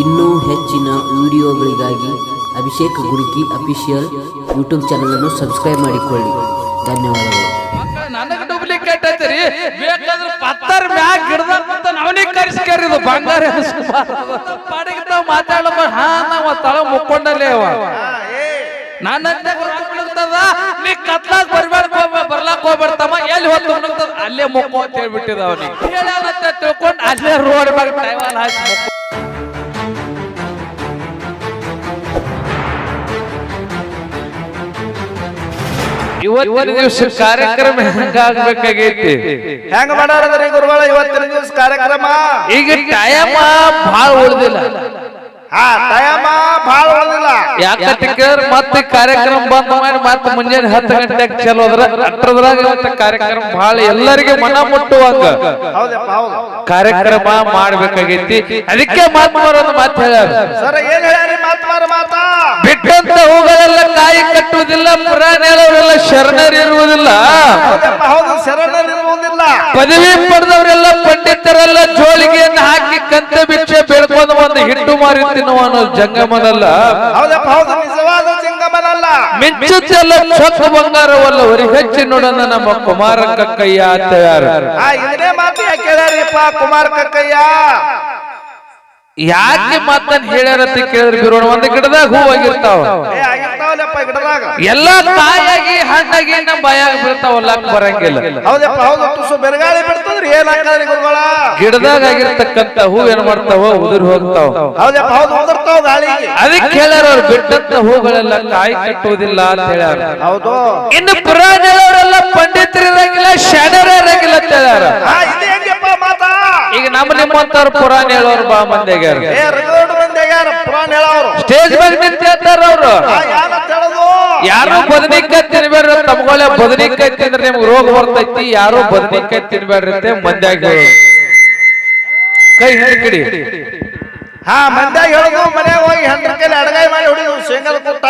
ಇನ್ನೂ ಹೆಚ್ಚಿನ ವಿಡಿಯೋಗಳಿಗಾಗಿ ಅಭಿಷೇಕ್ ಗುರುಕಿ ಅಫಿಷಿಯಲ್ ಯೂಟ್ಯೂಬ್ ಚಾನಲನ್ನು ಸಬ್ಸ್ಕ್ರೈಬ್ ಮಾಡಿಕೊಳ್ಳಿ. ಧನ್ಯವಾದಗಳು. ನನಗೆ ಡೂಪ್ಲಿಕೇಟ್ ಐತ್ರಿ ಬೇಕಾದ್ರೆ ಪತ್ತರ್ ಮ್ಯಾಗ ಗಿಡದ ಅಂತ ಅವನಿಗೆ ಕರೆಸ್ಕರಿದು ಬಂಗಾರ ಪಾಡಿಗೆ ನಾವು ಮಾತಾಡಪ್ಪ ಹಾ, ನಾವ ತಳ ಮುಕ್ಕೊಂಡಲ್ಲೇ ಅವ. ನನ್ನ ನೀ ಕತ್ಲಾಗ ಬರ್ಬೇಡ ಬರ್ಲಾಕ್ ಹೋಗ್ಬಿಡ್ತಮ್ಮ ಎಲ್ಲಿ ಮುಳುಗ್ತದ ಅಲ್ಲೇ ಮುಕ್ಕು ಅಂತ ಹೇಳ್ಬಿಟ್ಟಿದ ಹೇಳತ್ತ ತಿಳ್ಕೊಂಡು ಅಲ್ಲೇ ರೋಡ್ ಮ್ಯಾಗ ಟೈಮ್ ಹಾಕಿ ಇವತ್ತಿನ ದಿವಸ ಕಾರ್ಯಕ್ರಮ ಹೆಂಗಾಗ್ಬೇಕಾಗೈತಿ? ಹೆಂಗ ಮಾಡಾರದ್ರಿ ಗುರುಗಳ ಇವತ್ತಿನ ದಿವಸ ಕಾರ್ಯಕ್ರಮ? ಈಗ ಟೈಮ ಭಾಳ ಉಳ್ದಿಲ್ಲ. ಹಾ ಟೈಮ ಭಾಳ ಉಳಿದಿಲ್ಲ. ಯಾಕಂತ ಕೇಳಿದ್ರೆ ಮತ್ತೆ ಕಾರ್ಯಕ್ರಮ ಬಂದ ಮಾಡಿ ಮತ್ತೆ ಮುಂಜಾನೆ ಹತ್ತು ಗಂಟೆಗೆ ಚಲೋ ಅದ್ರ ಇವತ್ತು ಕಾರ್ಯಕ್ರಮ ಬಹಳ ಎಲ್ಲರಿಗೆ ಮನ ಮುಟ್ಟುವಂಗ ಹೌದಪ್ಪ ಹೌದು. ಕಾರ್ಯಕ್ರಮ ಮಾಡ್ಬೇಕಾಗೈತಿ. ಅದಕ್ಕೆ ಮಾತು ಬರೋದು ಮಾತು ಹೇಳ್ಯಾರ. ಸರ್ ಏನ್ ಹೇಳ್ಯಾರಿ ಮಾತ್ಮಾರ ಮಾತಾ? ಬಿಟ್ಟಂತ ಹೂಗಳೆಲ್ಲ ಕಾಯಿ ಕಟ್ಟುವುದಿಲ್ಲ ಪುರಾಣ ಹೇಳೋರೆಲ್ಲ ಶರಣರಿರುವುದಿಲ್ಲ ಶರಣರು ಇರುವುದಿಲ್ಲ. ಪದವಿ ಪಡೆದವರೆಲ್ಲ ಪಂಡಿತರೆಲ್ಲ ಜೋಳಿಗೆಯನ್ನು ಹಾಕಿ ಕಂತೆ ಬಿಚ್ಚೆ ಬೆಳ್ಕೊಂಡು ಒಂದು ಹಿಟ್ಟು ಮಾರಿ ತಿನ್ನುವ ಅನ್ನೋ ಜಂಗಮನಲ್ಲ. ಮಿಂಚುತ್ತೆಲ್ಲ ಚೊಕ್ಕ ಬಂಗಾರವಲ್ಲ ಹೊರಿ ಹೆಚ್ಚಿ ನೋಡೋಣ ನಮ್ಮ ಕುಮಾರ ಕಕ್ಕಯ್ಯ ಅಂತ ಯಾರು ಹೇಳ್ಯಾರಿಪ್ಪ ಕಕ್ಕಯ್ಯ ಯಾಕೆ ಮಾತನ್ ಹೇಳ್ಯಾರ ಅಂತ ಕೇಳಿದ್ರೆ ಬಿರೋಣ ಒಂದ್ ಗಿಡದಾಗ ಹೂವಾಗಿರ್ತಾವ ಏ ಆಗಿರ್ತಾವಲ್ಲಪ್ಪ ಗಿಡದಾಗ. ಎಲ್ಲ ಕಾಯಾಗಿ ಹಣ್ಣಾಗಿ ನಮ್ಮ ಭಯ ಬೀಳ್ತಾವಲ್ಲ ಬರಂಗಿಲ್ಲ. ಬೆರಗಾಳಿ ಬಿಡ್ತದ್ರಿ ಏನ್ ಹಾಕದ್ರಿ ಗುರುಗಳ? ಗಿಡದಾಗ ಆಗಿರ್ತಕ್ಕಂತ ಹೂ ಏನ್ ಮಾಡ್ತಾವ? ಉದುರಿ ಹೋಗ್ತಾವ. ಹೌದಪ್ಪ ಉದುರ್ತಾವ ಗಾಳಿಗೆ ಅದಕ್ಕೆ ಹೇಳ್ಯಾರ ಅವ್ರು ಬಿಟ್ಟಂತ ಹೂಗಳೆಲ್ಲ ಕಾಯಿ ಕಟ್ಟುವುದಿಲ್ಲ ಅಂತ ಹೇಳ್ಯಾರ. ಹೌದು. ಇನ್ನು ಪುರಾಣ ಹೇಳೋರೆಲ್ಲ ಪಂಡಿತರು ಇರಂಗಿಲ್ಲ ಅಂತ ಹೇಳ್ಯಾರ. ಆ ಇದು ಹೆಂಗಪ್ಪ ಮಾತಾ? ಈಗ ನಮ್ಮ ನಿಮ್ಮಂತವ್ರು ಪುರಾಣ ಹೇಳೋರು ಬಾ ಮಂದಿಗೆ ಪುರಾಣ ಸ್ಟೇಜ್ ಮೇಲೆ ನಿಂತಿರ್ತಾರ ಅವ್ರು. ಯಾರು ಬದನಿಕಾಯಿ ತಿನ್ಬೇಡ್ರಿ ತಮ್ಗೊಳ್ಳೆ ಬದನಿಕಾಯಿ ತಿಂದ್ರೆ ನಿಮ್ಗೆ ರೋಗ ಬರ್ತೈತಿ. ಯಾರು ಬದನಿಕಾಯಿ ತಿನ್ಬೇಡ್ರಿ ಅಂತ ಮಂದ್ಯಾಗ. ಕೈ ಹಿಡಿಕಿಡಿ. ಹಾ ಮಂದ್ಯಾಗ ಹೇಳೋದು ಮನೆಗೆ ಹೋಗಿ ಹೆಂಡ್ರ ಕೈಲಿ ಅಡಗಾಯಿ ಮಾಡಿ ಹೊಡಿದು ಸಿಂಗಲ್ ಕುಟ್ಟ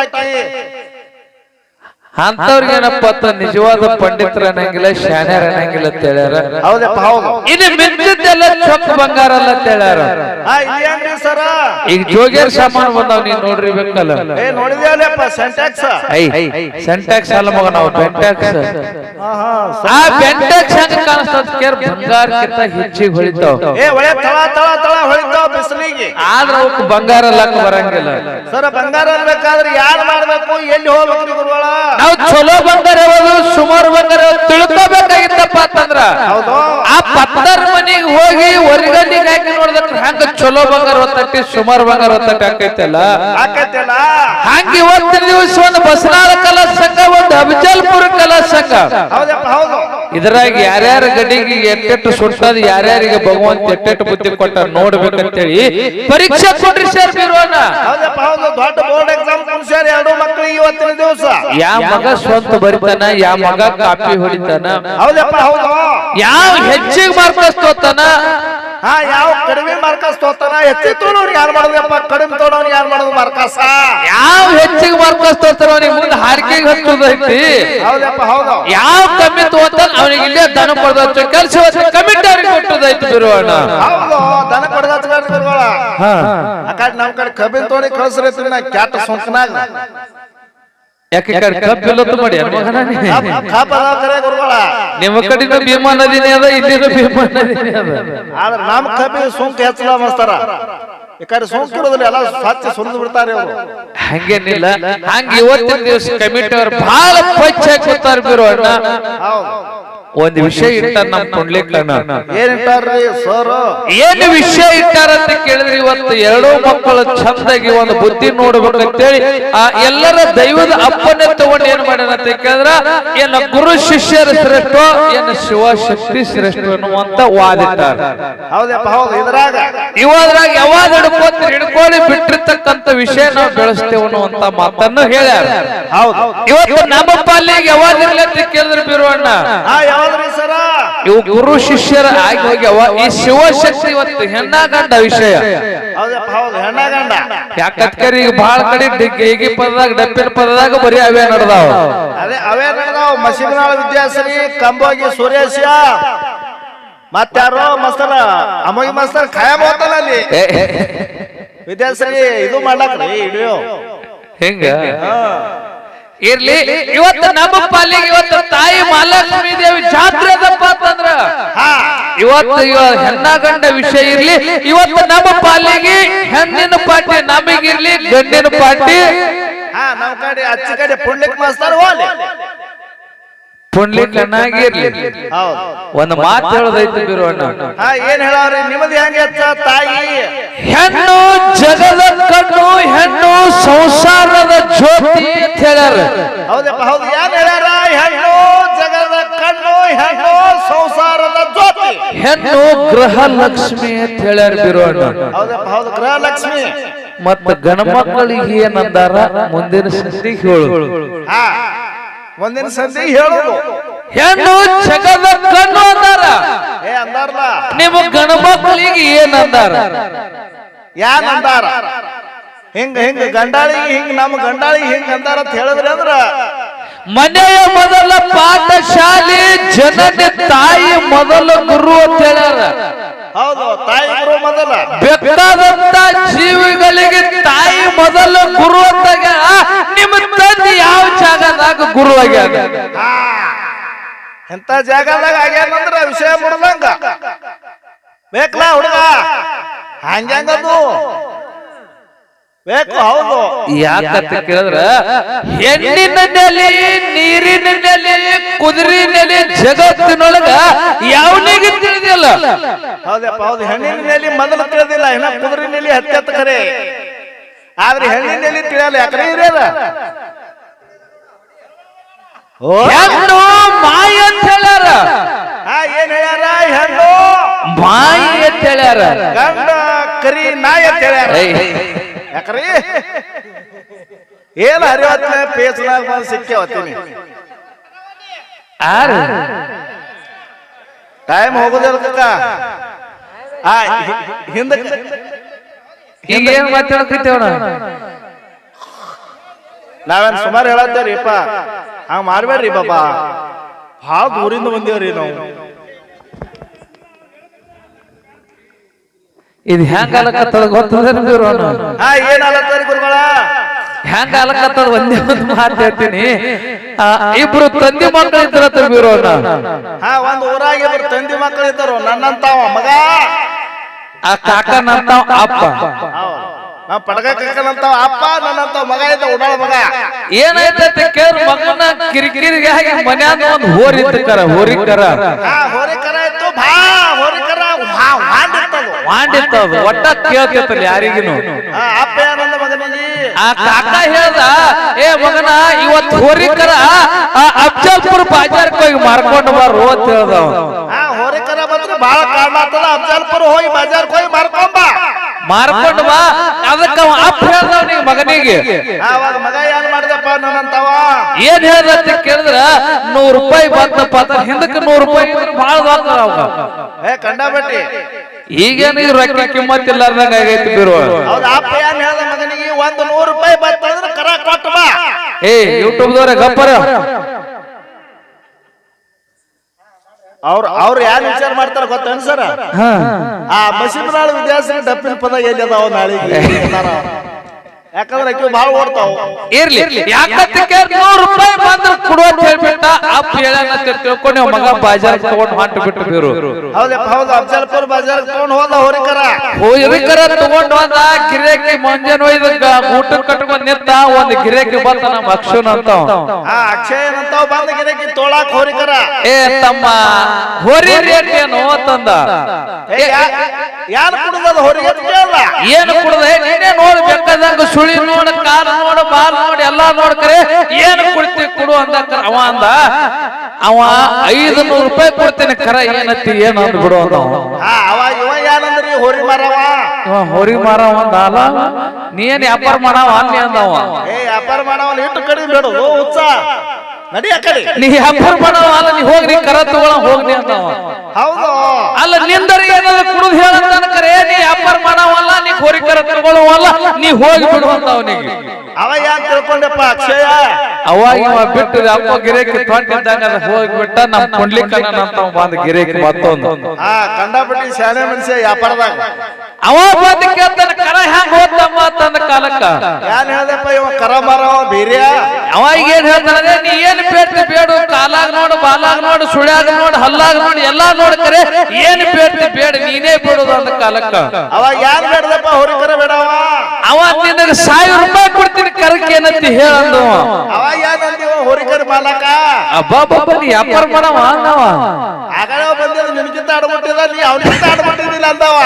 ಹಾಕಿ ಅಂತವ್ರಿಗೆ ಏನಪ್ಪ ಅಂತ ನಿಜವಾದ ಪಂಡಿತರ ಅನ್ನಂಗಿಲ್ಲ ಶಾನ್ಯಾರ ಅನ್ನಂಗಿಲ್ಲ ಅಂತ ಹೇಳ್ಯಾರ. ಹೌದಪ್ಪ ಹೌದು ಇದು ಮಿಂಚಿದ್ದೆಲ್ಲ ಚೊಕ್ಕ ಬಂಗಾರ ಅಲ್ಲ ಅಂತ ಹೇಳ್ಯಾರ. ಸರ? ಈಗ ಜೋಗಿಯರ್ ಸಾಮಾನು ಬಂದಾವ್ ನೀನ್ ನೋಡ್ರಿ ಬೇಕಲ್ಲ. ಏ ನೋಡಿದ್ಯಾಲಪ್ಪ ಸೆಂಟ್ಯಾಕ್ಸ್ ಐ ಸೆಂಟ್ಯಾಕ್ಸ್ ಅಲ್ಲ ಮಗ ನಾವು ಬೆಂಟ್ಯಾಕ್ಸ್ ಆ ಬೆಂಟ್ಯಾಕ್ಸ್ ಹೆಂಗ ಕಾಣಿಸ್ತದ ಕೇರ್ ಬಂಗಾರಕ್ಕಿಂತ ಹೆಚ್ಚಿಗೆ ಹೊಳಿತಾವ್ ಏ ಒಳ್ಳೆ ತಳ ತಳ ತಳ ಹೊಳಿತಾವ ಬಿಸಿಲಿಗೆ. ಆದ್ರ ಅವಕ್ ಬಂಗಾರ ಲಕ್ಕ ಬರಂಗಿಲ್ಲ. ಸರ ಬಂಗಾರ ಅನ್ಬೇಕಾದ್ರೆ ಯಾರು ಮಾಡ್ಬೇಕು? ಎಲ್ಲಿ ಹೋಗ್ಬೇಕು ಗುರುಗಳ? ನಾವು ಚಲೋ ಬಂಗಾರ ಯಾವುದು ಸುಮಾರು ಬಂಗಾರ ತಿಳ್ಕೊಬೇಕಾಗಿತ್ತಪ್ಪ ಅಂತಂದ್ರ. ಆ ಪತ್ತರ ಮನೆಗೆ ಹೋಗಿ ಹೊರಗಲ್ಲಿಗೆ ಹಾಕಿ ನೋಡಿದ್ರೆ ಹಂಗ ಚಲೋ ಬಂಗಾರ ಹೊತ್ತಟ್ಟಿ ಸುಮಾರು ಬಂಗಾರ ಹೊತ್ತಟ್ಟಿ ಆಕೈತಲ್ಲ. ಹಂಗ ಇವತ್ತಿನ ದಿವಸ ಒಂದು ಬಸನಾಳ ಕಲಾ ಸಂಘ ಒಂದು ಅಫಜಲ್ಪುರ ಕಲಾ ಸಂಘ. ಇದ್ರಾಗ ಯಾರ್ಯಾರ ಗಡಿಗೆ ಎಟ್ಟೆಟ್ಟು ಸುಟ್ಟದ ಯಾರ್ಯಾರಿಗೆ ಭಗವಂತ ಎಟ್ಟೆಟ್ಟು ಬುದ್ಧಿ ಕೊಟ್ಟ ನೋಡ್ಬೇಕಂತೇಳಿ ಪರೀಕ್ಷೆ ಕೊಡ್ರಿ ಸರ್ ಬಿರೋಣ ದೊಡ್ಡ ಬೋರ್ಡ್ ಎಕ್ಸಾಮ್ ಕುಣಿಸ್ಯಾರ ಎರಡು ಮಕ್ಕಳಿಗೆ ಇವತ್ತಿನ ದಿವಸ. ಯಾವ ಮಗ ಸ್ವಂತ ಬರಿತಾನ ಯಾವ ಮಗ ಕಾಪಿ ಹೊಡಿತಾನ? ಹೌದಪ್ಪ ಹೌದು. ಯಾವ ಹೆಚ್ಚಿಗೆ ಮಾರ್ಕಸ್ ತೋತಾನ? ಹಾ ಯಾವ ಕಡಿಮೆ ಮಾರ್ಕಸ್ ತೋತಾನ? ಹೆಚ್ಚಿಗೆ ತೊಗೊಳೋರ್ಗೆ ಯಾರು ಮಾಡೋದಪ್ಪ ಕಡಿಮೆ ತೊಗೊಳೋರ್ಗೆ ಯಾರು ಮಾಡೋದು ಮಾರ್ಕಸ ಯಾವ ಹೆಚ್ಚಿಗೆ ಮಾರ್ಕಸ್ ತೋತಾನ? ಮುಂದೆ ಹಾರಿಕೆಗೆ ಹೌದಪ್ಪ ಹೌದು ಯಾವ ಕಮ್ಮಿ ತೋತ ಅವನಿಗೆ ಇಲ್ಲೇ ದನ ಕೊಡದ ಕೆಲಸ ಕಮಿಟಿ ಅವ್ರಿಗೆ ಕೊಟ್ಟದೈತಿ ಬಿರೋಣ ಹೌದು ದನ ಕೊಡದ ಕಡೆ ನಮ್ ಕಡೆ ಕಬ್ಬಿನ ತೋಡಿ ಕಳ್ಸ್ರಿ ನಾ ಕ್ಯಾಟ ಸೊಂಕನಾಗ. ಯಾಕೆ ಕಡೆ ಮಾಡಿ ನಿಮ್ಮ ಕಡೆನೂ ಭೀಮಾ ನದಿನೇ ಅದ ಇಲ್ಲಿ ಭೀಮಾ ನದಿನೇ ಅದ. ಆದ್ರೆ ನಮ್ ಕಬ್ಬಿ ಸೋಂಕು ಹೆಚ್ಚಲ ಮಸ್ತಾರ ಈ ಕಡೆ ಸೋಂಕು ಇರೋದಿಲ್ಲ ಎಲ್ಲ ಸ್ವಚ್ಛ ಸುರಿದು ಬಿಡ್ತಾರೆ ಅವರು. ಹಂಗೇನಿಲ್ಲ. ಹಂಗ ಇವತ್ತಿನ ದಿವಸ ಕಮಿಟಿ ಅವ್ರು ಬಹಳ ಪಚ್ಚ ಕೂತಾರ ಬಿರೋ ಅಣ್ಣ. ಹೌದು. ಒಂದ್ ವಿಷಯ ಇಟ್ಟಾರ ನಮ್ ಕೊಂಡ್ಲಿಕ್ಕಣ್ಣ ಏನಿಟ್ಟಾರ್ರಿ ಸರ್? ಏನ್ ವಿಷಯ ಇಟ್ಟಾರ ಅಂತ ಕೇಳಿದ್ರೆ ಇವತ್ತು ಎರಡೂ ಮಕ್ಕಳು ಚಂದಾಗಿ ಒಂದು ಬುದ್ಧಿ ನೋಡ್ಬೇಕಂತೇಳಿ ಆ ಎಲ್ಲರ ದೈವದ ಅಪ್ಪನೆ ತಗೊಂಡು ಏನ್ ಮಾಡ್ಯಾರ ಅಂತ ಕೇಳಿದ್ರ ಏನ ಗುರು ಶಿಷ್ಯರ ಶ್ರೇಷ್ಠ ಏನ ಶಿವಶಕ್ತಿ ಶ್ರೇಷ್ಠ ಅನ್ನುವಂತ ವಾದಿಟ್ಟಾರ. ಹೌದಪ್ಪ ಹೌದು. ಇದ್ರಾಗ ಇವಾದ್ರಾಗ ಯಾವಾಗ ಹಿಡ್ಕೋತ ಹಿಡ್ಕೊಳ್ಳಿ ಬಿಟ್ಟಿರ್ತಕ್ಕಂಥ ವಿಷಯ ನಾವು ಬೆಳೆಸ್ತೇವೆ ಅನ್ನುವಂತ ಮಾತನ್ನು ಹೇಳ್ಯಾರ. ಹೌದು. ಇವತ್ತು ನಮ್ಮ ಪಾಲಿಗೆ ಯಾವಾಗ ಇರ್ಲತ್ತಿ ಕೇಳಿದ್ರೆ ಬಿರುವಣ್ಣ. ಇವು ಗುರು ಶಿಷ್ಯರ ಆಗಿ ಹೋಗ್ಯಾವ ಈ ಶಿವಶಕ್ತಿ ಇವತ್ತು ಹೆಣ್ಣಾಗಂಡ ವಿಷಯ. ಯಾಕತ್ಕರಿ ಈಗ ಬಹಳ ಕಡೆ ಡಿಗ್ಗಿ ಪದದಾಗ ಡಪ್ಪಿನ ಪದದಾಗ ಬರೀ ಅವೇ ನಡೆದಾವ. ಅದೇ ಅವೇ ನಡೆದಾವ. ಮಸೀದಿನಾಳ ವಿದ್ಯಾಸರಿ ಕಂಬೋಗಿ ಸುರೇಶ ಮತ್ತಾರೋ ಮಸ್ತರ ಅಮೋಗಿ ಮಸ್ತರ್ ಖಾಯಂ ಹೋತಲ್ಲ ಅಲ್ಲಿ? ಇದು ಮಾಡ್ಲಾಕ ಹೆಂಗ? ಇರ್ಲಿ ಇವತ್ತು ನಮ್ಮ ಪಾಲಿಗೆ ಇವತ್ತು ತಾಯಿ ಮಹಾಲಕ್ಷ್ಮಿ ದೇವಿ ಜಾತ್ರೆ ಅದಪ್ಪ ಅಂತಂದ್ರ. ಹಾ. ಇವತ್ತು ಇವ ಹೆಣ್ಣ ಗಂಡ ವಿಷಯ ಇರ್ಲಿ. ಇವತ್ತು ನಮ್ಮ ಪಾಲಿಗೆ ಹೆಣ್ಣಿನ ಪಾಟಿ ನಮಗಿರ್ಲಿ ಗಂಡಿನ ಪಾಟಿ ಹಾ ನಮ್ ಕಡೆ ಅಚ್ಚ ಕಡೆ ಪುಣ್ಯಕ್ ಮಾಸ್ತಾರ ಹೋಲಿ ಪುಂಡ್ಲಿ ಚೆನ್ನಾಗಿರ್ಲಿ ಹೌದು. ಒಂದು ಮಾತು ಹೇಳೋದೈತಿ ಬಿರೋಣ ಹಾ ಏನ್ ಹೇಳವ್ರಿ? ನಿಮ್ಮದು ಹೆಂಗ ತಾಯಿ? ಹೆಣ್ಣು ಜಗದ ಕಣ್ಣು ಹೆಣ್ಣು ಸಂಸಾರದ ಜ್ಯೋತಿ ಅಂತ ಹೇಳ್ಯಾರ. ಹೌದಪ್ಪ ಹೌದು. ಏನ್ ಹೇಳ್ಯಾರ? ಹೆಣ್ಣು ಜಗದ ಕಣ್ಣು ಹೆಣ್ಣು ಸಂಸಾರದ ಜ್ಯೋತಿ. ಹೆಣ್ಣು ಗೃಹ ಲಕ್ಷ್ಮಿ ಅಂತ ಹೇಳ್ಯಾರ ಬಿರೋಣ ಹೌದಪ್ಪ ಹೌದು. ಗೃಹಲಕ್ಷ್ಮಿ. ಮತ್ತ ಗಣಮಕ್ಕಳಿಗೆ ಏನಂದಾರ? ಮುಂದಿನ ಸಂಧಿಗೆ ಹೇಳು. ಹಾ. ಒಂದಿನ ಸಂಧಿ ಹೇಳೋದು. ಹೆಣ್ಣು ಜಗದ ಕಣ್ಣು ಅಂದಾರ ಏ ನಿಮ್ಮ ಗಣಮಕ್ಕಳಿಗೆ ಏನಂದಾರ ಯಾನ್ ಅಂದಾರ? ಹಿಂಗ ಹಿಂಗ ಗಂಡಾಳಿಗೆ ಹಿಂಗ ನಮ್ಮ ಗಂಡಾಳಿಗೆ ಹಿಂಗ ಅಂದಾರ ಅಂತ ಹೇಳಿದ್ರೆ ಅಂದ್ರ ಮನೆಯ ಮೊದಲ ಪಾಠಶಾಲೆ ಜನನೆ ತಾಯಿ ಮೊದಲ ಗುರು ಅಂತ ಹೇಳ್ಯಾರ. ಹೌದು ತಾಯಿ ಗುರು ಮೊದಲ. ಬೇಕಾದಂತ ಜೀವಿಗಳಿಗೆ ತಾಯಿ ಮೊದಲ ಗುರು ಅಂತ ಗುರು ಆಗ್ಯಾದ ಎಂತ ಜಾಗದಾಗ ಆಗ್ಯಾನಂದ್ರ ವಿಷಯ ಮುಡ್ದಂಗ ಬೇಕಲ್ಲ ಹುಡುಗ. ಹಂಗಂಗದು ಬೇಕು ಹೌದು. ಯಾಕಂತ ಕೇಳಿದ್ರ ಹೆಣ್ಣಿನ ನೆಲೆ ನೀರಿನ ನೆಲೆ ಕುದುರೆ ನೆಲೆ ಜಗತ್ತಿನೊಳಗ ಯಾವನಿಗೆ ತಿಳಿದಿಲ್ಲ? ಹೌದಪ್ಪ ಹೌದು. ಹೆಣ್ಣಿನ ನೆಲೆ ಮೊದಲು ತಿಳಿದಿಲ್ಲ ಇನ್ನ ಕುದುರೆ ನೆಲೆ ಹತ್ತತ್ತ ಕರೆ. ಆದ್ರೆ ಹೆಣ್ಣಿನ ನೆಲೆ ತಿಳಿಯಲ್ಲ ಯಾಕಂದ್ರೆ ಓ ಹೆಣ್ಣು ಮಾಯಿ ಅಂತ ಹೇಳ್ಯಾರ? ಆ, ಏನ್ ಹೇಳ್ಯಾರ? ಹೆಣ್ಣು ಮಾಯಿ ಅಂತ ಹೇಳ್ಯಾರ? ಗಂಡ ಕರಿ ನಾಯಿ ಅಂತ ಹೇಳ್ಯಾರ. ಏಯ್. ಯಾಕ್ರಿ? ಏನ್ ಹರಿವತ್ತ ಪೇಸ್ನಾಗ ಬಂದು ಸಿಕ್ಕೇವತ್ತೀನಿ ಆರು ಟೈಮ್ ಹೋಗುದಿಲ್ಲ ಕಕ್ಕ ಆ ಹಿ- ಹಿಂದಕ್ಕೆ. ಈಗ ಏನ್ ಮಾತಾಡಕತ್ತೇವಣ ನಾವೇನ್ ಸುಮಾರು ಹೇಳತ್ತೇರಿಪ್ಪ ಹಂಗ ಮಾಡ್ಬೇಡ್ರಿ ಬಾಬಾ. ಭಾಳ ದೂರಿಂದ ಬಂದೇವ್ರಿ ನಾವು. ಇದು ಹೆಂಗ ಅಲಕತ್ತದ ಗೊತ್ತದ ಏನ್ ಅಲತ್ತೇರಿ ಗುರುಗಳ? ಹೆಂಗ ಅಲಕತ್ತದ ಒಂದೇ ಒಂದು ಮಾತು ಹೇಳ್ತೀನಿ. ಆ, ಇಬ್ರು ತಂದೆ ಮಕ್ಕಳು ಇದ್ರ ಬೀರೋಣ ಹಾ ಒಂದ್ ಊರಾಗ ಇಬ್ರು ತಂದಿ ಮಕ್ಕಳು ಇದ್ದರು. ನನ್ನಂತಾವ ಮಗ. ಆ ಕಾಕನಂತ ಅಪ್ಪ. ನಾ ಅಪ್ಪ ನನ್ನಂತ ಮಗ ಇದ್ದ ಉಡಾಳ ಮಗ. ಏನಾಯ್ತೈತೆ ಕೇಳ ಮಗನ ಕಿರಿಕಿರಿಗೆ ಮನ್ಯಾಗ ಒಂದು ಹೋರಿದ್ದಕ್ಕರ ಹೋರಿಕರ ಹಾ ಹೋರಿಕರ ಇತ್ತು ಭಾ ಹೋರಿಕರ ಭಾ ಮಾಡಿರ್ತದು ಮಾಡಿರ್ತದ ಒಟ್ಟ ಕೇಳ್ತಿರ್ತಲ್ಲ ಯಾರಿಗಿನು. ಹಾ ಅಪ್ಪ ಏನಂದ ಮಗನಿಗೆ? ಆ ಕಾಕ ಹೇಳ್ದ ಏ ಮಗನ ಇವತ್ತು ಹೋರಿಕರ ಆ ಅಫಜಲ್ಪುರ ಬಾಜಾರ್ಕ್ ಹೋಗಿ ಮಾರ್ಕೊಂಡು ಬಾರು ಅಂತ ಹೇಳ್ದ ಬಂದ್ರೆ ಬಹಳ ಕಾರಣ ಆಗ್ತದ. ಅಫಜಲ್ಪುರ ಹೋಗಿ ಬಜಾರ್ಕ್ ಹೋಗಿ ಮಾರ್ಕೊಂಬ ಮಾರ್ಕೊಂಡು ಬಾ. ಅದಕ್ಕ ಅಪ್ಪ ಹೇಳ್ದವ ಮಗನಿಗೆ. ಅವಾಗ ಮಗ ಏನ್ ಮಾಡ್ದಪ್ಪ ನನ್ನಂತವ? ಏನ್ ಹೇಳ್ದ ಅಂತ ಕೇಳಿದ್ರ? ನೂರ್ ರೂಪಾಯಿ ಬಂತಪ್ಪ ಅಂತ ಹಿಂದಕ್ಕೆ ನೂರ್ ರೂಪಾಯಿ ಬಾಳ ಭಾಳ ಬಟ್ಟಿ ಅವಾಗ ಏ ಕಂಡಬಟ್ಟಿ ಈಗೇನು ಈ ರೊಕ್ಕ ಕಿಮ್ಮತ್ ಇಲ್ಲಾರ್ದಂಗ ಆಗೈತಿ ಬಿರುವ ಅಪ್ಪ ಏನ್ ಹೇಳ್ದ ಮಗನಿಗೆ? ಒಂದು ನೂರು ರೂಪಾಯಿ ಬಂತ ಕರ ಕೊಟ್ಟು ಬಾ. ಏ ಯೂಟ್ಯೂಬ್ ದವ್ರ ಗಪ್ಪರ. ಅವ್ರ ಅವ್ರು ಯಾರು ವಿಚಾರ ಮಾಡ್ತಾರ ಗೊತ್ತೇನು ಸರ್? ಆ ಮಸೀಬ್ನಾಳ್ ವಿದ್ಯಾರ್ಥಿ ಡಪ್ಪಿನ ಪದ ಎಲ್ಲಿ ಅದಾವ ನಾಳೆಗೆ ಅಂತಾರ ಯಾಕಂದ್ರೆ ಅಕ್ಕಿ ಭಾಳ ಓಡ್ತಾವ. ಇರ್ಲಿ. ನೂರು ನೂರ್ ರೂಪಾಯಿ ಬಂದ್ರೆ ಕೊಡು ಅಂತ ಹೇಳ್ಬಿಟ್ಟ. ಅಪ್ಪ ಹೇಳಣ ಅಂತ ತಿಳ್ಕೊಂಡು ಮಗ ಬಾಜಾರ್ ತಗೊಂಡು ಹೊಂಟು ಬಿಟ್ಟು ಬೀರು ಹೌದಪ್ಪ ಹೌದು ಅಫಜಲ್ಪುರ್ ಬಜಾರ್ ತಗೊಂಡ್ ಹೋದ ಹೋರಿಕರ. ಹೋರಿಕರ ತಗೊಂಡು ಹೋದ ಗಿರೇಕಿ ಮುಂಜಾನೆ ಒಯ್ದ ಊಟ ಕಟ್ಕೊಂಡ್ ನಿಂತ ಒಂದ್ ಗಿರೇಕಿ ಬಂತ ನಮ್ಮ ಅಕ್ಷನ್ ಅಂತ ಅಕ್ಷಯ ಏನಂತಾವ್ ಬಂದ ಗಿರೇಕಿ ತೋಳಾಕ್ ಹೋರಿಕರ. ಏ ತಮ್ಮ ಹೋರಿ ರೇಟ್ ಏನು ಅಂತಂದ. ಏ, ಯಾ- ಯಾರು ಕುಡ್ದದ ಹೋರಿಗೆ ಕೇಳಲ್ಲ ಏನು ಕುಡ್ದ? ನೀನೇ ನೋಡ್ ಬೇಕಾದಂಗ ಸುಳಿ ನೋಡ ಕಾಲ್ ನೋಡ ಬಾಲ್ ನೋಡಿ ನೋಡ್ಕರೆ ಏನು ಕೊಡ್ತೀವಿ ಕೊಡು ಅಂದ ಅವ ಅಂದ. ಅವ ಐದು ನೂರು ರೂಪಾಯಿ ಕೊಡ್ತೇನೆ ಕರ ಏನತ್ತಿ ಏನು ಅಂದ್ ಬಿಡು ಅಂದ ಹೊರಿ ಮರವ ಹೊರಿ ಮಾರ ಒಂದ ಅಲ್ಲ. ನೀ ಏನ್ ವ್ಯಾಪಾರ ಮಾಡವ ಅಲ್ಲಿ ಅಂದವ ಏ ವ್ಯಾಪಾರ ಮಾಡವ ಇಟ್ಟು ಕಡಿಮೆ ಬೇಡ ಉತ್ಸ ನಡಿ ಆ ಕಡೆ. ನೀ ಅಲ್ಲ ನೀ ಹೋಗಿ ನೀ ಕರ ತಗೊಳ ಅಂದವ. ಹೌದು. ಅಲ್ಲ ಏನಾದ್ರು ಕುಡಿದು ಕರೆ ನೀ ಮಾಡವಲ್ಲ ನೀ ಕೋರಿ ಕರ ತಗೊಳ್ಳವಲ್ಲ ನೀ ಹೋಗಿ ಬಿಡು ಅಂತ ಅವನಿಗೆ. ಅವ ತಿಳ್ಕೊಂಡಪ್ಪ ಅಕ್ಷಯ? ಅವಾಗ ಇವ ಬಿಟ್ಟು ಅಪ್ಪ ಗಿರೇಕಿ ತೊಂಟಿದ್ದಾಗ ಅದ ಹೋಗ್ಬಿಟ್ಟ ನಮ್ಮ ಪುಂಡ್ಲಿಕನ ಅಂತ ಬಂದ್ ಗಿರೇಕಿ ಮತ್ತೊಂದು ಹಾ ಕಂಡಾಪಟ್ಟಿ ಶಾಲೆ ಮನುಷ್ಯ ವ್ಯಾಪಾರದಾಗ. ಅವ ಬಂದು ಕೇಳ್ತಾನ ಕರ ಹ್ಯಾಂಗ ಹೋಗ್ತ ತಂದ ಕಾಲಕ್ಕ. ಏನ್ ಹೇಳ್ದಪ್ಪ ಇವ ಕರ ಮರ ಬೀರ್ಯ? ಅವಾಗ ಏನ್ ಹೇಳ್ತಾನೆ ನೀ ಏನ್ ಪೇಟ್ ಬೇಡು ಕಾಲಾಗ ನೋಡು ಬಾಲಾಗ ನೋಡು ಸುಳ್ಯಾಗ ನೋಡು ಹಲ್ಲಾಗ ನೋಡು ಎಲ್ಲಾ ನೋಡ್ಕರೆ ಏನ್ ಪೇಟ್ ಬೇಡ ನೀನೇ ಬಿಡುದು ಅಂದ ಕಾಲಕ್ಕ. ಅವಾಗ ಯಾರು ಬೇಡದಪ್ಪ ಹೊರಿಕರ ಬೇಡವ ಅವ? ನಿನಗ ಸಾವಿರ ರೂಪಾಯಿ ಕೊಡ್ತೀನಿ ಕರಕ್ಕೆ ಏನಂತ ಹೇಳಂದು ಅವಾಗ ಏನಂದಿವ ಹೊರಿಕರ ಮಾಲಕ ಅಬ್ಬಾ ನೀ ವ್ಯಾಪಾರ ಮಾಡವ ಅಂದವ. ಆಗಲೇ ಬಂದಿದ್ದು ನಿನಗಿಂತ ಆಡ್ಬಿಟ್ಟಿದ ನೀ ಅವನಿಗಿಂತ ಆಡ್ಬಿಟ್ಟಿದ್ದಿಲ್ಲ ಅಂದವ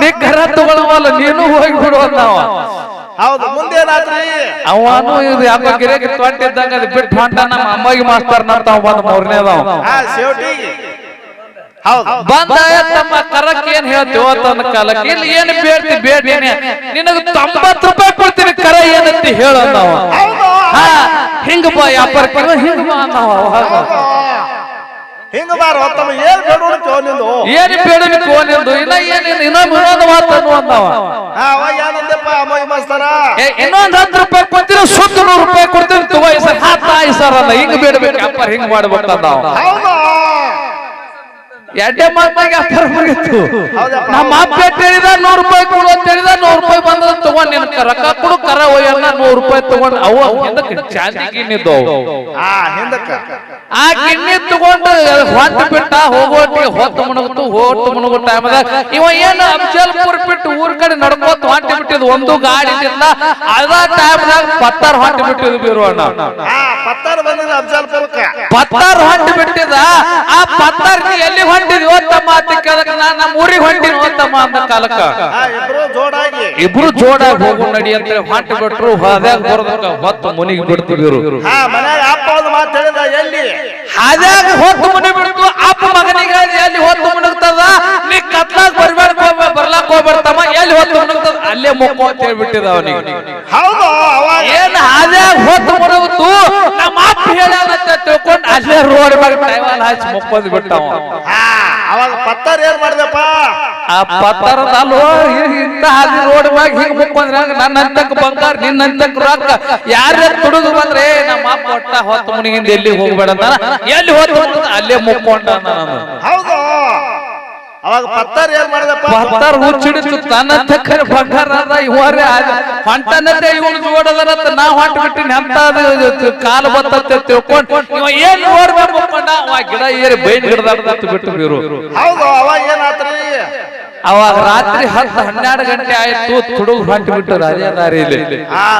ನೀ ಕರ ತಗೊಳವಲ್ಲ ನೀನು ಹೋಗಿ ಬಿಡು ಅಂದವ ಹೌದು ಮುಂದೇನಾದ್ರಿ? ಅವನು ಇದು ಯಾಕೋ ಗಿರೇಕಿ ತೊಟ್ಟಿದ್ದಂಗ ಅದು ಬಿಟ್ಟು ಹೊಂಟ ನಮ್ಮ ಅಮ್ಮಗೆ ಮಾಸ್ತರ್ನ ಅಂತ ಅವ ಬಂದ ಮೂರನೇದವ ಹಾ ಸೇವಟಿಗೆ ಹೌದು. ಬಂದ ತಮ್ಮ ಕರಕ್ಕೆ ಏನ್ ಹೇಳ್ತೀವೋ ತನ್ನ ಕಾಲಕ್ಕೆ ಇಲ್ಲಿ ಏನ್ ಬೇಡ್ತಿ ಬೇಡೇನೆ ನಿನಗ ರೂಪಾಯಿ ಕೊಡ್ತೀನಿ ಕರ ಏನಂತ ಹೇಳು ಹಾ ಹಿಂಗ ಬಾ ವ್ಯಾಪಾರ ಹಿಂಗ ಬಾ. ಹಿಂಗ ಬಾರ ತಮ್ಮ ಏನ್ ಬೇಡ ನಿಂದು. ಏನ್ ಬೇಡ ಕೋನಿಂದು ಇನ್ನ ಏನ್ ಇನ್ನೊಂದು ಇನ್ನೊಂದು ಮಾತು ಅನ್ನು ಅಂದವ. ಹಾ ಅವಾಗ ಏನಂದಪ್ಪ ಅಮ್ಮ ಮಾಸ್ತರ? ಏ, ಇನ್ನೊಂದ್ ಹತ್ತು ರೂಪಾಯಿ ಸುತ್ತ ನೂರು ರೂಪಾಯಿ ಕೊಡ್ತೀನಿ ತಗೋ ಈ ಸರ್. ಹತ್ತ ಈ ಸರ್ ಅಲ್ಲ ಹಿಂಗ್ ಬೇಡಬೇಕು ಹಿಂಗ್ ಮಾಡ್ಬೇಕು ಅಂದವ ಹೌದು. ಎಡ್ಡೆ ಮಾತಾಗ ವ್ಯಾಪಾರ ಮುಗಿತು ನಮ್ಮ ಅಪ್ಪ ಹೇಳಿದ ನೂರು ರೂಪಾಯಿ ಕೊಡು ಅಂತ ಹೇಳಿದ ನೂರು ರೂಪಾಯಿ ಬಂದ ತಗೊಂಡ್ ನಿನ್ ರೊಕ್ಕ ಕೊಡು ಕರ ಒಯ್ಯನ್ನ ನೂರು ರೂಪಾಯಿ ತಗೊಂಡ್ ಅವು ಹಿಂದಕ್ಕೆ ಚಾಂದಿ ಗಿಣ್ಣಿದ್ದು ಆ ಗಿಣ್ಣಿ ತಗೊಂಡು ಹೊತ್ತು ಬಿಟ್ಟ ಹೋಗೋಟಿಗೆ ಹೊತ್ತು ಮುಣಗುತ್ತು ಹೊತ್ತು ಮುಣಗೋ ಟೈಮದಾಗ ಇವ ಏನು ಅಫಜಲ್ಪುರ್ ಬಿಟ್ಟು ಊರ್ ಕಡೆ ನಡ್ಕೋತ ಹೊಂಟಿ ಬಿಟ್ಟಿದ್ ಒಂದು ಗಾಡಿ ಇಲ್ಲ ಅದ ಟೈಮ್ದಾಗ ಪತ್ತಾರ್ ಹೊಂಟಿ ಬಿಟ್ಟಿದ್ ಬೀರೋಣ ಪತ್ತಾರು ಬಂದಿಲ್ಲ ಅಫಜಲ್ಪುರಕ್ಕ ಪತ್ತಾರ್ ಹೊಂಟಿ ಬಿಟ್ಟಿದ ಆ ಪತ್ತಾರ್ ನೀ ಎಲ್ಲಿ ಹೊಂಟಿದ್ವಿ ಓದ್ತಮ್ಮ ಅಂತ ಕೇಳಕ್ ನಾ ನಮ್ಮ ಊರಿಗೆ ಹೊಂಟಿನಿ ಓದ್ತಮ್ಮ ಅಂದ ಕಾಲಕ್ಕ. ಇಬ್ರು ಜೋಡಾಗಿ. ಹೋಗು ನಡಿ ಅಂತ ಹೊಂಟಿ ಬಿಟ್ರು ಹಾದ್ಯಾಗ ಬರೋದಕ್ಕ ಹೊತ್ತು ಮುನಿಗೆ ಬಿಡ್ತಿದ್ರು. ಹಾ ಮನ್ಯಾಗ ಅಪ್ಪ ಒಂದು ಮಾತು ಹೇಳಿದ ಎಲ್ಲಿ? ಹಾದ್ಯಾಗ ಹೊತ್ತು ಮುನಿ ಬಿಡ್ತು ಅಪ್ಪ ಮಗನಿಗೆ ಎಲ್ಲಿ ಹೊತ್ತು ಮುಣಗ್ತದ? ನೀ ಕತ್ಲಾಗ ಬರ್ಬೇಡ ಬರ್ಲಾಕ್ ಹೋಗ್ಬರ್ತಮ್ಮ ಎಲ್ಲಿ ಹೊತ್ತು ಮುಣಗ್ತದ? ಅಲ್ಲೇ ಮುಕ್ಕು ಅಂತ ಹೇಳ್ಬಿಟ್ಟಿದ ಅವನಿಗೆ. ಏನ್ ಹಾದ್ಯಾಗ ಹೊತ್ತು ಹೇಳ್ಯಾನಂತ ತಿಳ್ಕೊಂಡು ಅಲ್ಲೇ ರೋಡ್ ಮ್ಯಾಗ ಹಚ್ ಹಚ್ಚಿ ಮುಕ್ಕೊಂಡ್ ಬಿಟ್ಟವ. ಹಾ ಅವಾಗ ಪತ್ತಾರ ಏನ್ ಮಾಡ್ದಪ್ಪ? ಆ ಪತ್ತರದ ಅಲ್ಲೋ ಇಂತ ಹಾದಿ ರೋಡ್ ಮ್ಯಾಗ ಹಿಂಗ್ ಮುಕ್ಕೊಂದ್ರೆ ನನ್ನ ಅಂತಕ್ ಬಂಗಾರ ನಿನ್ನ ಅಂತಕ್ ರೊಕ್ಕ. ಯಾರೇ ತುಡುಗು ಬಂದ್ರೆ ನಮ್ಮ ಅಪ್ಪ ಒಟ್ಟ ಹೊತ್ತು ಮುನಿಗಿಂದ ಎಲ್ಲಿ ಹೋಗ್ಬೇಡ ಎಲ್ಲಿ ಹೋದ್ ಅಲ್ಲೇ ಮುಕ್ಕೊಂಡ ನಾನು ಅವಾಗ ಪತ್ತಾರ ಏನ್ ಮಾಡಿದಪ್ಪ? ಹುಚ್ಚಿಡಿತು ತನ್ನ ಇವರೇ ಹೊಂಟನಂತೆ ಇವನು ಜೋಡದನಂತ ನಾ ಹೊಂಟ ಬಿಟ್ಟಿನಿ ಅಂತ ಕಾಲ ಕಾಲು ತಿಳ್ಕೊಂಡು ಇವ ಏನ್ ನೋಡ್ಬೇಕು ಮುಕ್ಕೊಂಡ ಅವ ಗಿಡ ಏರಿ ಬೈನ್ ಗಿಡದ ಬಿಟ್ಟು ಬೀರು. ಹೌದು ಅವಾಗ ಏನಾತ್ರಿ? ಅವಾಗ ರಾತ್ರಿ ಹತ್ತು ಹನ್ನೆರಡು ಗಂಟೆ ಆಯ್ತು ತುಡುಗ್ ಹೊಂಟಿ ಬಿಟ್ಟರು ಅದೇ ದಾರಿಯಲ್ಲಿ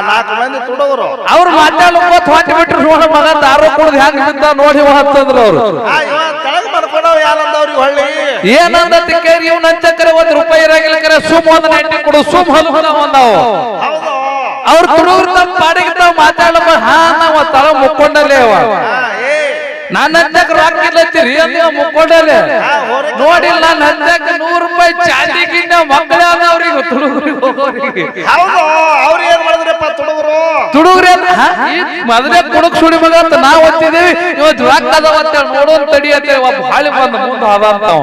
ನಾಲ್ಕು ಮಂದಿ ತುಡುಗರು. ಅವ್ರು ಮಾತಾಡ್ಕೋತ ಹೊಂಟಿ ಬಿಟ್ರು ನೋಡ ಮಗ ದಾರು ಕುಡ್ದು ಹೆಂಗ್ ಬಿದ್ದ ನೋಡಿ ಹೊತ್ತಂದ್ರು ಅವ್ರು. ಹಾ ಇವ ತೆಳಗ್ ಮಾಡ್ಕೊಂಡವ್ ಯಾರಂದವ್ರಿ ಹೊಳ್ಳಿ? ಏನಂದತಿ ಕೇರಿ ಇವ್ ನಂಚಕರೆ ಒಂದ್ ರೂಪಾಯಿ ಇರಾಗಿಲ್ಲ ಕರೆ ಸುಮ್ ಒಂದ್ ನೆಟ್ಟಿ ಕೊಡು ಸುಮ್ ಹೊಲ ನಾವು. ಅವ್ರ ತುಡುಗ್ರು ತಮ್ಮ ಪಾಡಿಗೆ ತಾವ್ ಮಾತಾಡಪ್ಪ ಹಾ ನಾವ್ ತಳ ಮುಕ್ಕೊಂಡಲ್ಲೇ ಅವ. ನನ್ನ ಹಂತಕ್ ರೊಕ್ಕ ಇಲ್ಲತ್ತೀರಿ ನೀವು ಮುಕ್ಕೊಂಡಲ್ಲೇ? ನೋಡಿಲ್ಲ ನನ್ನ ಹಂತಕ್ ನೂರು ರೂಪಾಯಿ ಚಾಂದಿ ಮಕ್ಕಳ ಅವ್ರಿಗೆ ತುಡುಗ್ರಿಗೆ ಅವ್ರು ಏನ್ ಮಾಡಿದ್ರಪ್ಪ ತುಡುಗರು? ತುಡುಗ್ರಿ ಮೊದಲೇ ಕುಡುಕ್ ಸುಡಿ ಮಗ ಅಂತ ನಾವ್ ಓದ್ತಿದೇವಿ ಇವತ್ತು ರೊಕ್ಕ ಅಂತೇಳಿ ನೋಡೋನ್ ತಡಿ ಅಂತ ಒಬ್ಬ ಹಾಳಿ ಬಂದು ಮುಂದೆ ಅದ ಅಂತಾವ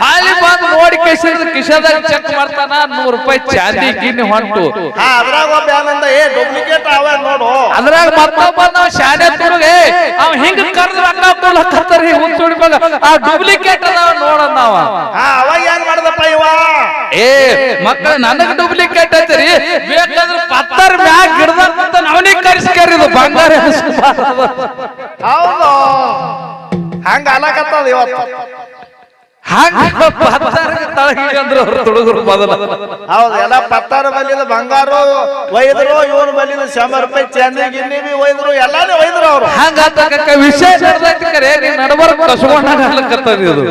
ಹಾಳಿ ಬಂದು ನೋಡಿ ಕಿಶದ ಕಿಶದಾಗ ಚೆಕ್ ಮಾಡ್ತಾನ ನೂರ್ ರೂಪಾಯಿ ಚಾಂದಿ ಗಿನ್ನಿ ಹೊಂಟು. ಹಾ ಅದ್ರಾಗ ಒಬ್ಬ ಏನಂದ ಏ ಡೂಪ್ಲಿಕೇಟ್ ಅವ ನೋಡು. ಅದ್ರಾಗ ಮತ್ತೊಬ್ಬ ನಾವ್ ಶಾನೆ ತುಡುಗೆ ಅವ್ ಹಿಂಗ ಕರ್ದು ರೊಕ್ಕ ಕೊಡ್ಲಕತ್ತಾರಿ ಹುಚ್ಚ ಹುಚ್ಚುಡಿ ಮಗ. ಆ ಡೂಪ್ಲಿಕೇಟ್ ಅದಾವ ನೋಡೋಣ ನಾವ. ಹಾ ಅವಾಗ ಏನ್ ಮಾಡ್ದಪ್ಪ ಇವ? ಏ ಮಕ್ಕಳ ನನಗ ಡೂಪ್ಲಿಕೇಟ್ ಐತ್ರಿ. ಬೇಕಾದ್ರೆ ಪತ್ತರ್ ಮ್ಯಾಗ ಗಿಡದಂತ ಅವನಿಗೆ ಕರೆಸ್ಕರಿದು ಬಂಗಾರ ಹೌದು. ಹಂಗ ಅಲಕತ್ತದ ಇವತ್ತು. ಹೌದು ಎಲ್ಲ ಪತ್ತಾರು ಬಲ್ಲಿದ ಬಂಗಾರು ಒಯ್ದ್ರು ಇವನ್ ಬಲ್ಲಿದ ಶಂಬರ್ ರೂಪಾಯಿ ಚಂದ ಗಿನ್ನಿ ಬಿ ಒಯ್ದ್ರು ಎಲ್ಲಾನು ಒಯ್ದ್ರು ಅವ್ರು. ಹಂಗ ವಿಶೇಷ ನಡಬರ್ಕ್ ಇದು.